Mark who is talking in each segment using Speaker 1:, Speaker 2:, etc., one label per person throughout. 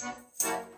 Speaker 1: Thank you.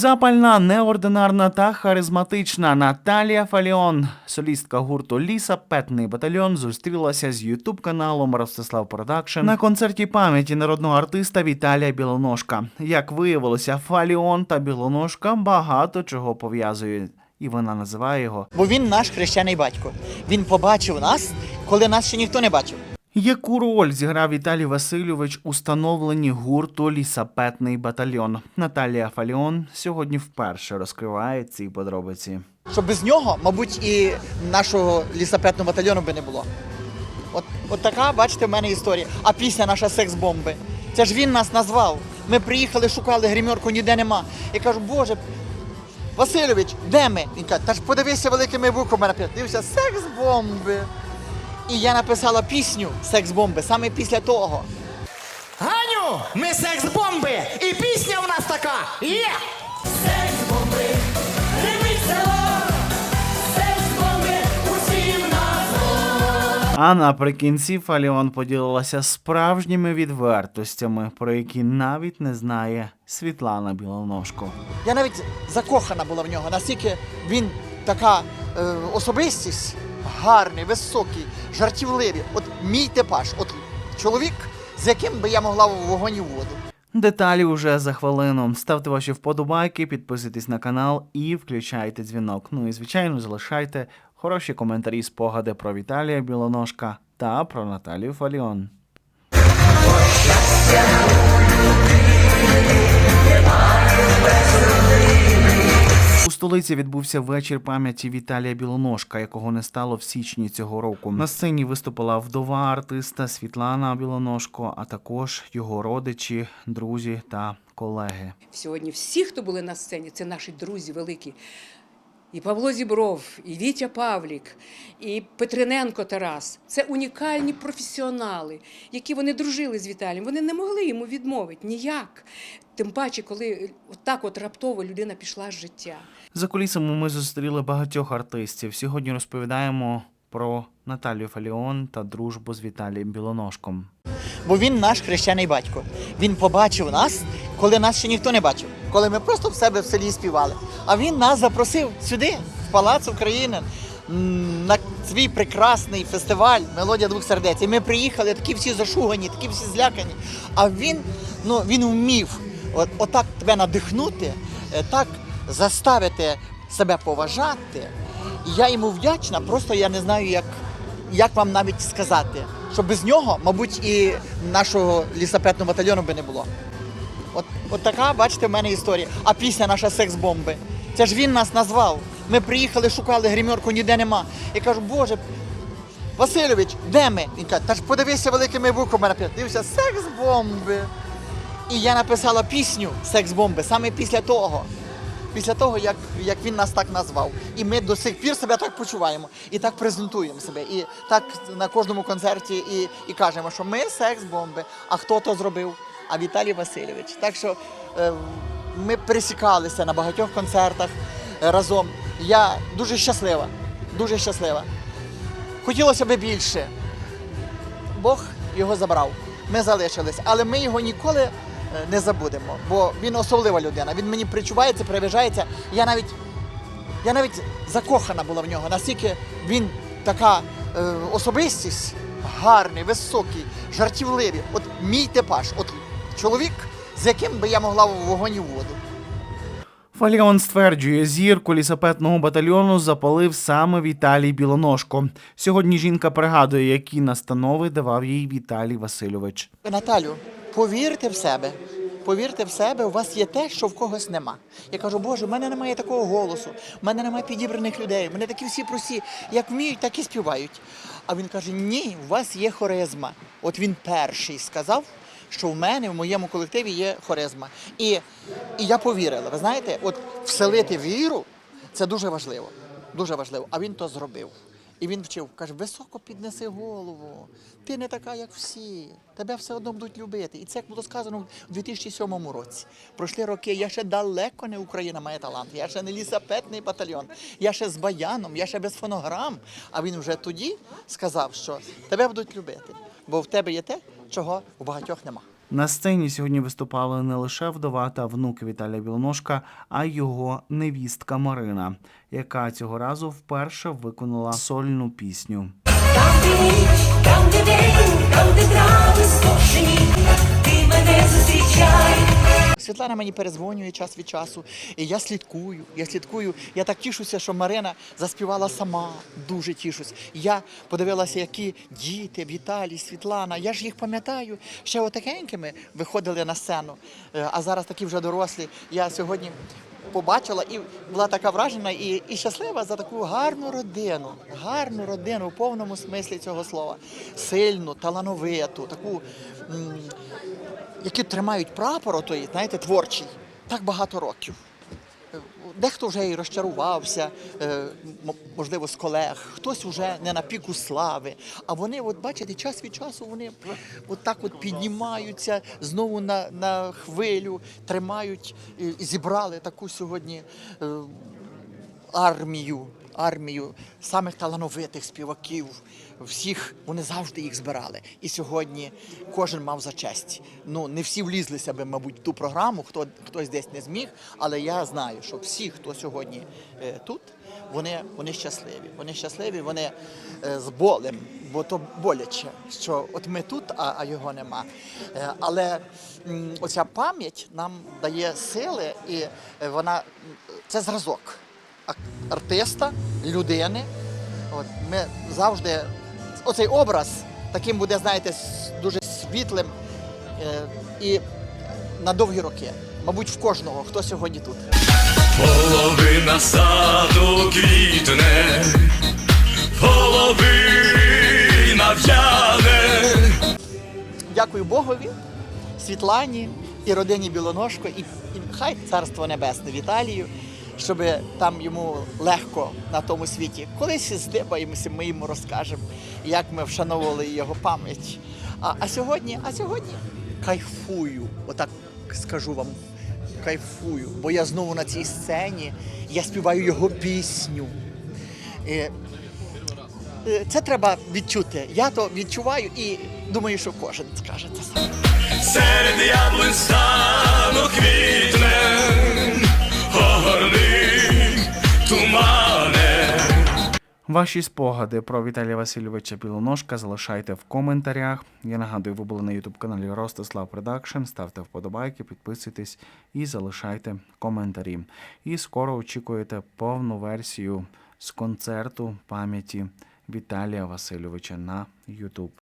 Speaker 2: Запальна, неординарна та харизматична Наталія Фаліон, солістка гурту Ліса Петний батальйон, зустрілася з ютуб каналом Ростислав Продакшн на концерті пам'яті народного артиста Віталія Білоножка. Як виявилося, Фаліон та Білоножка багато чого пов'язують, і вона називає його
Speaker 3: Бо він наш хрещений батько. Він побачив нас, коли нас ще ніхто не бачив.
Speaker 2: Яку роль зіграв Віталій Васильович у становленні гурту Лісапетний батальйон? Наталія Фаліон сьогодні вперше розкриває ці подробиці.
Speaker 3: Що без нього, мабуть, і нашого лісапетного батальйону би не було. От, от така, бачите, в мене історія. А пісня наша секс-бомби. Це ж він нас назвав. Ми приїхали, шукали гримерку, ніде нема. Я кажу, Боже, Васильович, де ми? Він каже, та ж подивися великими буквами. Дивився, секс-бомби. І я написала пісню секс-бомби саме після того.
Speaker 4: Ганю, ми секс-бомби! І пісня у нас така є!
Speaker 1: Секс-бомби,
Speaker 2: А наприкінці Фаліон поділилася справжніми відвертостями, про які навіть не знає Світлана Білоножко.
Speaker 3: Я навіть закохана була в нього, наскільки він така е, особистість, гарний, високий, жартівливий. От мій типаж, от чоловік, з яким би я могла в вогонь і воду.
Speaker 2: Деталі уже за хвилину. Ставте ваші вподобайки, підписуйтесь на канал і включайте дзвінок. Ну і звичайно, залишайте хороші коментарі, спогади про Віталія Білоножка та про Наталію Фаліон. У столиці відбувся вечір пам'яті Віталія Білоножка, якого не стало в січні цього року. На сцені виступила вдова артиста Світлана Білоножко, а також його родичі, друзі та колеги.
Speaker 5: Сьогодні всі, хто були на сцені, це наші друзі великі. І Павло Зібров, і Вітя Павлік, і Петрененко Тарас це унікальні професіонали, які вони дружили з Віталієм. Вони не могли йому відмовити ніяк. Тим паче, коли так от раптово людина пішла з життя.
Speaker 2: За кулісами ми зустріли багатьох артистів. Сьогодні розповідаємо про Наталію Фаліон та дружбу з Віталієм Білоножком.
Speaker 3: Бо він наш хрещений батько. Він побачив нас, коли нас ще ніхто не бачив, коли ми просто в себе в селі співали. А він нас запросив сюди, в Палац України, на свій прекрасний фестиваль Мелодія двох сердець. І ми приїхали такі всі зашугані, такі всі злякані. А він, ну, він вмів от, отак тебе надихнути, е, так заставити себе поважати. І я йому вдячна, просто я не знаю, як, як вам навіть сказати, що без нього, мабуть, і нашого лісапетного батальйону би не було. От, така, бачите, в мене історія. А пісня наша секс-бомби. Це ж він нас назвав. Ми приїхали, шукали гримерку, ніде нема. Я кажу, Боже, Васильович, де ми? Він каже, та ж подивися великими буквами написано. Дивився, секс-бомби. І я написала пісню секс-бомби саме після того. Після того, як, як він нас так назвав. І ми до сих пір себе так почуваємо. І так презентуємо себе. І так на кожному концерті і, і кажемо, що ми секс-бомби. А хто то зробив? А Віталій Васильович. Так що е, ми пересікалися на багатьох концертах е, разом. Я дуже щаслива. Дуже щаслива. Хотілося б більше. Бог його забрав. Ми залишились, але ми його ніколи е, не забудемо, бо він особлива людина. Він мені причувається, привижається. Я навіть, я навіть закохана була в нього, наскільки він така е, особистість, гарний, високий, жартівливий. От мій типаж, от чоловік, з яким би я могла в вогонь і в воду.
Speaker 2: Фаліон стверджує, зірку лісапетного батальйону запалив саме Віталій Білоножко. Сьогодні жінка пригадує, які настанови давав їй Віталій Васильович.
Speaker 3: Наталю, повірте в себе. Повірте в себе, у вас є те, що в когось нема. Я кажу, Боже, в мене немає такого голосу, в мене немає підібраних людей, в мене такі всі прості, як вміють, так і співають. А він каже: Ні, у вас є хоризма. От він перший сказав, що в мене, в моєму колективі є хоризма. І, і я повірила. Ви знаєте, от вселити віру це дуже важливо. Дуже важливо. А він то зробив. І він вчив, каже, високо піднеси голову. Ти не така, як всі. Тебе все одно будуть любити. І це як було сказано у 2007 році. Пройшли роки, я ще далеко не Україна має талант. Я ще не лісапетний батальйон. Я ще з баяном, я ще без фонограм. А він вже тоді сказав, що тебе будуть любити, бо в тебе є те, чого у багатьох нема.
Speaker 2: На сцені сьогодні виступали не лише вдова та внук Віталія Білоножка, а й його невістка Марина, яка цього разу вперше виконала сольну пісню.
Speaker 6: Там, де ніч, там, де день, там, де трави скошені, ти мене зустрічай.
Speaker 3: Світлана мені перезвонює час від часу, і я слідкую. Я слідкую. Я так тішуся, що Марина заспівала сама. Дуже тішусь. Я подивилася, які діти, Віталій, Світлана. Я ж їх пам'ятаю. Ще отакенькими виходили на сцену. Е, А зараз такі вже дорослі. Я сьогодні побачила і була така вражена і, і щаслива за таку гарну родину. Гарну родину у повному смислі цього слова. Сильну, талановиту, таку. м, які тримають прапор отої, знаєте, творчий, так багато років. Дехто вже і розчарувався, е, можливо, з колег, хтось вже не на піку слави. А вони, от бачите, час від часу вони от так от піднімаються знову на, на хвилю, тримають і зібрали таку сьогодні е, армію, армію самих талановитих співаків. Всіх вони завжди їх збирали. І сьогодні кожен мав за честь. Ну не всі влізлися би, мабуть, в ту програму, хто хтось десь не зміг. Але я знаю, що всі, хто сьогодні е, тут, вони, вони щасливі. Вони щасливі, вони е, з болем, бо то боляче, що от ми тут, а, а його нема. Е, але м, оця пам'ять нам дає сили, і е, вона це зразок артиста, людини. От, ми завжди оцей образ таким буде, знаєте, дуже світлим е, і на довгі роки. Мабуть, в кожного, хто сьогодні тут.
Speaker 7: Половина саду квітне, половина в'яне.
Speaker 3: Дякую Богові, Світлані і родині Білоножко, і, і хай царство небесне Віталію, щоб там йому легко на тому світі. Колись здибаємося, ми йому розкажемо, як ми вшановували його пам'ять. А, а сьогодні, а сьогодні кайфую, отак скажу вам. Кайфую, бо я знову на цій сцені, я співаю його пісню. І Е, це треба відчути. Я то відчуваю і думаю, що кожен скаже це саме.
Speaker 7: Серед яблунь стану квітне,
Speaker 2: Ваші спогади про Віталія Васильовича Білоножка залишайте в коментарях. Я нагадую, ви були на ютуб каналі Ростислав Продакшн. Ставте вподобайки, підписуйтесь і залишайте коментарі. І скоро очікуєте повну версію з концерту пам'яті Віталія Васильовича на Ютуб.